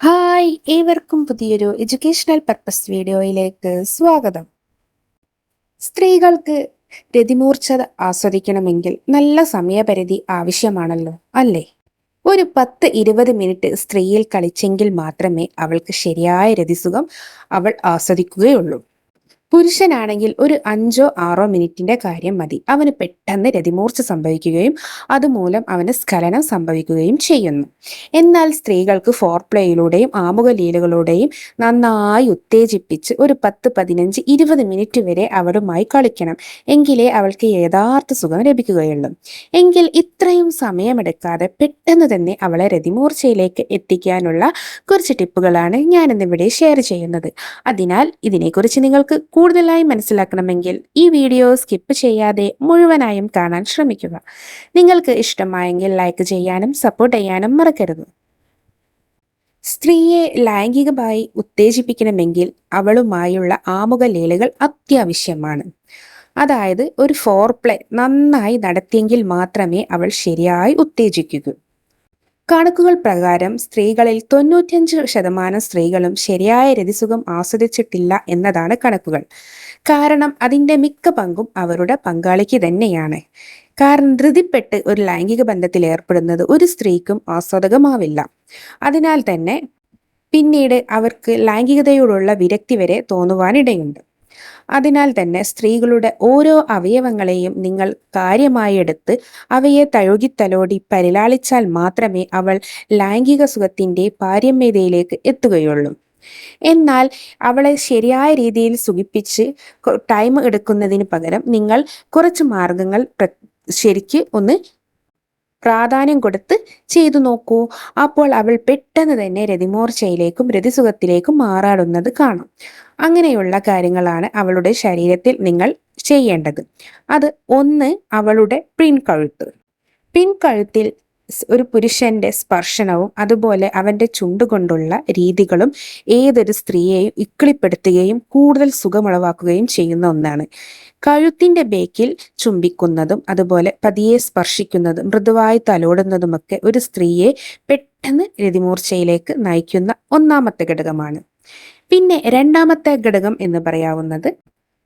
Hi ഏവർക്കും പുതിയൊരു educational purpose വീഡിയോയിലേക്ക് സ്വാഗതം. സ്ത്രീകൾക്ക് രതിമൂർച്ഛത ആസ്വദിക്കണമെങ്കിൽ നല്ല സമയപരിധി ആവശ്യമാണല്ലോ അല്ലേ? ഒരു പത്ത് ഇരുപത് മിനിറ്റ് സ്ത്രീയിൽ കളിച്ചെങ്കിൽ മാത്രമേ അവൾക്ക് ശരിയായ രതിസുഖം അവൾ ആസ്വദിക്കുകയുള്ളൂ. പുരുഷനാണെങ്കിൽ ഒരു അഞ്ചോ ആറോ മിനിറ്റിന്റെ കാര്യം മതി. അവന് പെട്ടെന്ന് രതിമൂർച്ച സംഭവിക്കുകയും അതുമൂലം അവന് സ്ഖലനം സംഭവിക്കുകയും ചെയ്യുന്നു. എന്നാൽ സ്ത്രീകൾക്ക് ഫോർ പ്ലേയിലൂടെയും ആമുഖ ലീലകളൂടെയും നന്നായി ഉത്തേജിപ്പിച്ച് ഒരു പത്ത് പതിനഞ്ച് ഇരുപത് മിനിറ്റ് വരെ അവളുമായി കളിക്കണം. എങ്കിലേ അവൾക്ക് യഥാർത്ഥ സുഖം ലഭിക്കുകയുള്ളൂ. എങ്കിൽ ഇത്രയും സമയമെടുക്കാതെ പെട്ടെന്ന് തന്നെ അവളെ രതിമൂർച്ചയിലേക്ക് എത്തിക്കാനുള്ള കുറച്ച് ടിപ്പുകളാണ് ഞാനിന്നിവിടെ ഷെയർ ചെയ്യുന്നത്. അതിനാൽ ഇതിനെക്കുറിച്ച് നിങ്ങൾക്ക് കൂടുതലായി മനസ്സിലാക്കണമെങ്കിൽ ഈ വീഡിയോ സ്കിപ്പ് ചെയ്യാതെ മുഴുവനായും കാണാൻ ശ്രമിക്കുക. നിങ്ങൾക്ക് ഇഷ്ടമായെങ്കിൽ ലൈക്ക് ചെയ്യാനും സപ്പോർട്ട് ചെയ്യാനും മറക്കരുത്. സ്ത്രീയെ ലൈംഗികമായി ഉത്തേജിപ്പിക്കണമെങ്കിൽ അവളുമായുള്ള ആമുഖ ലീലകൾ അത്യാവശ്യമാണ്. അതായത് ഒരു ഫോർപ്ലേ നന്നായി നടത്തിയെങ്കിൽ മാത്രമേ അവൾ ശരിയായി ഉത്തേജിക്കൂ. കണക്കുകൾ പ്രകാരം സ്ത്രീകളിൽ തൊണ്ണൂറ്റഞ്ച് ശതമാനം സ്ത്രീകളും ശരിയായ രതിസുഖം ആസ്വദിച്ചിട്ടില്ല എന്നതാണ് കണക്കുകൾ. കാരണം അതിന്റെ മിക്ക പങ്കും അവരുടെ പങ്കാളിക്ക് തന്നെയാണ്. കാരണം ധൃതിപ്പെട്ട് ഒരു ലൈംഗിക ബന്ധത്തിൽ ഏർപ്പെടുന്നത് ഒരു സ്ത്രീക്കും ആസ്വാദകമാവില്ല. അതിനാൽ തന്നെ പിന്നീട് അവർക്ക് ലൈംഗികതയോടുള്ള വിരക്തി വരെ തോന്നുവാനിടയുണ്ട്. അതിനാൽ തന്നെ സ്ത്രീകളുടെ ഓരോ അവയവങ്ങളെയും നിങ്ങൾ കാര്യമായി എടുത്ത് അവയെ തഴുകിത്തലോടി പരിലാളിച്ചാൽ മാത്രമേ അവൾ ലൈംഗിക സുഖത്തിന്റെ പാരമ്യതയിലേക്ക് എത്തുകയുള്ളൂ. എന്നാൽ അവളെ ശരിയായ രീതിയിൽ സുഖിപ്പിച്ച് ടൈം എടുക്കുന്നതിന് പകരം നിങ്ങൾ കുറച്ച് മാർഗങ്ങൾ ശരിക്ക് ഒന്ന് പ്രാധാന്യം കൊടുത്ത് ചെയ്തു നോക്കൂ. അപ്പോൾ അവൾ പെട്ടെന്ന് തന്നെ രതിമോർച്ചയിലേക്കും രതിസുഖത്തിലേക്കും മാറാടുന്നത് കാണാം. അങ്ങനെയുള്ള കാര്യങ്ങളാണ് അവളുടെ ശരീരത്തിൽ നിങ്ങൾ ചെയ്യേണ്ടത്. അത് ഒന്ന് അവളുടെ പിൻകഴുത്ത്. പിൻകഴുത്തിൽ ഒരു പുരുഷന്റെ സ്പർശനവും അതുപോലെ അവന്റെ ചുണ്ടുകൊണ്ടുള്ള രീതികളും ഏതൊരു സ്ത്രീയെയും ഇക്കിളിപ്പെടുത്തുകയും കൂടുതൽ സുഖമുളവാക്കുകയും ചെയ്യുന്ന ഒന്നാണ്. കഴുത്തിന്റെ ബേക്കിൽ ചുംബിക്കുന്നതും അതുപോലെ പതിയെ സ്പർശിക്കുന്നതും മൃദുവായി തലോടുന്നതുമൊക്കെ ഒരു സ്ത്രീയെ പെട്ടെന്ന് രതിമൂർച്ചയിലേക്ക് നയിക്കുന്ന ഒന്നാമത്തെ ഘടകമാണ്. പിന്നെ രണ്ടാമത്തെ ഘടകം എന്ന് പറയാവുന്നത്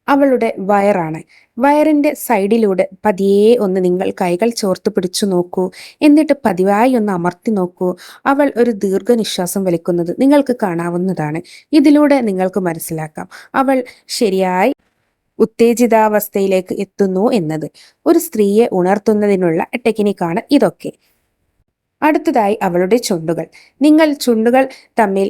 അവളുടെ വയറാണ്. വയറിന്റെ സൈഡിലൂടെ പതിയെ ഒന്ന് നിങ്ങൾ കൈകൾ ചോർത്ത് പിടിച്ചു നോക്കൂ. എന്നിട്ട് പതിവായി ഒന്ന് അമർത്തി നോക്കൂ. അവൾ ഒരു ദീർഘനിശ്വാസം വലിക്കുന്നത് നിങ്ങൾക്ക് കാണാവുന്നതാണ്. ഇതിലൂടെ നിങ്ങൾക്ക് മനസ്സിലാക്കാം. അവൾ ശരിയായി ഉത്തേജിതാവസ്ഥയിലേക്ക് എത്തുന്നു എന്നത്. ഒരു സ്ത്രീയെ ഉണർത്തുന്നതിനുള്ള ടെക്നിക്കാണ് ഇതൊക്കെ. അടുത്തതായി അവളുടെ ചുണ്ടുകൾ. നിങ്ങൾ ചുണ്ടുകൾ തമ്മിൽ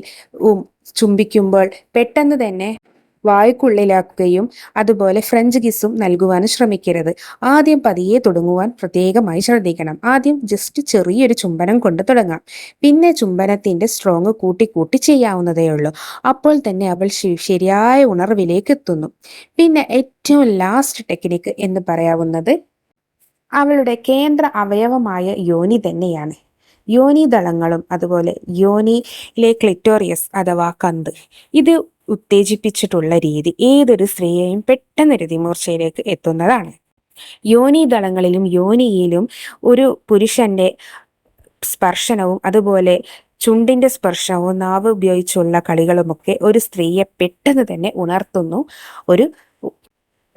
ചുംബിക്കുമ്പോൾ പെട്ടെന്ന് തന്നെ വായുക്കുള്ളിലാക്കുകയും അതുപോലെ ഫ്രഞ്ച് കിസ്സും നൽകുവാനും ശ്രമിക്കരുത്. ആദ്യം പതിയെ തുടങ്ങുവാൻ പ്രത്യേകമായി ശ്രദ്ധിക്കണം. ആദ്യം ജസ്റ്റ് ചെറിയൊരു ചുംബനം കൊണ്ട് തുടങ്ങാം. പിന്നെ ചുംബനത്തിന്റെ സ്ട്രോങ് കൂട്ടി കൂട്ടി ചെയ്യാവുന്നതേ ഉള്ളൂ. അപ്പോൾ തന്നെ അവൾ ശരിയായ ഉണർവിലേക്ക് എത്തുന്നു. പിന്നെ ഏറ്റവും ലാസ്റ്റ് ടെക്നിക്ക് എന്ന് പറയാവുന്നത് അവളുടെ കേന്ദ്ര അവയവമായ യോനി തന്നെയാണ്. യോനിദളങ്ങളും അതുപോലെ യോനിയിലെ ക്ലിറ്റോറിയസ് അഥവാ കന്ത് ഇത് ഉത്തേജിപ്പിച്ചിട്ടുള്ള രീതി ഏതൊരു സ്ത്രീയെയും പെട്ടെന്ന് രതിമൂർച്ചയിലേക്ക് എത്തുന്നതാണ്. യോനിദളങ്ങളിലും യോനിയിലും ഒരു പുരുഷന്റെ സ്പർശനവും അതുപോലെ ചുണ്ടിന്റെ സ്പർശവും നാവ് ഉപയോഗിച്ചുള്ള കളികളുമൊക്കെ ഒരു സ്ത്രീയെ പെട്ടെന്ന് തന്നെ ഉണർത്തുന്നു. ഒരു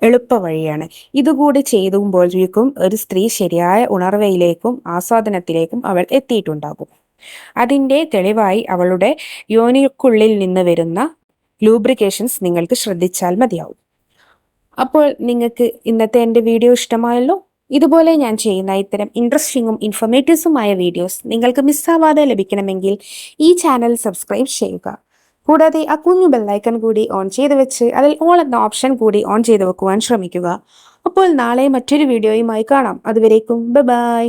എളുപ്പ വഴിയാണ്. ഇതുകൂടി ചെയ്തുമ്പോഴേക്കും ഒരു സ്ത്രീ ശരിയായ ഉണർവയിലേക്കും ആസ്വാദനത്തിലേക്കും അവൾ എത്തിയിട്ടുണ്ടാകും. അതിന്റെ തെളിവായി അവളുടെ യോനിക്കുള്ളിൽ നിന്ന് വരുന്ന ലൂബ്രിക്കേഷൻസ് നിങ്ങൾക്ക് ശ്രദ്ധിച്ചാൽ മതിയാവും. അപ്പോൾ നിങ്ങൾക്ക് ഇന്നത്തെ എന്റെ വീഡിയോ ഇഷ്ടമായല്ലോ? ഇതുപോലെ ഞാൻ ചെയ്യുന്ന ഇത്തരം ഇൻട്രസ്റ്റിംഗും ഇൻഫർമേറ്റീവ്സുമായ വീഡിയോസ് നിങ്ങൾക്ക് മിസ്സാവാതെ ലഭിക്കണമെങ്കിൽ ഈ ചാനൽ സബ്സ്ക്രൈബ് ചെയ്യുക. കൂടാതെ ആ കുഞ്ഞു ബെല്ലൈക്കൺ കൂടി ഓൺ ചെയ്ത് വെച്ച് അതിൽ ഓൾ എന്ന ഓപ്ഷൻ കൂടി ഓൺ ചെയ്ത് വെക്കുവാൻ ശ്രമിക്കുക. അപ്പോൾ നാളെ മറ്റൊരു വീഡിയോയുമായി കാണാം. അതുവരേക്കും ബൈ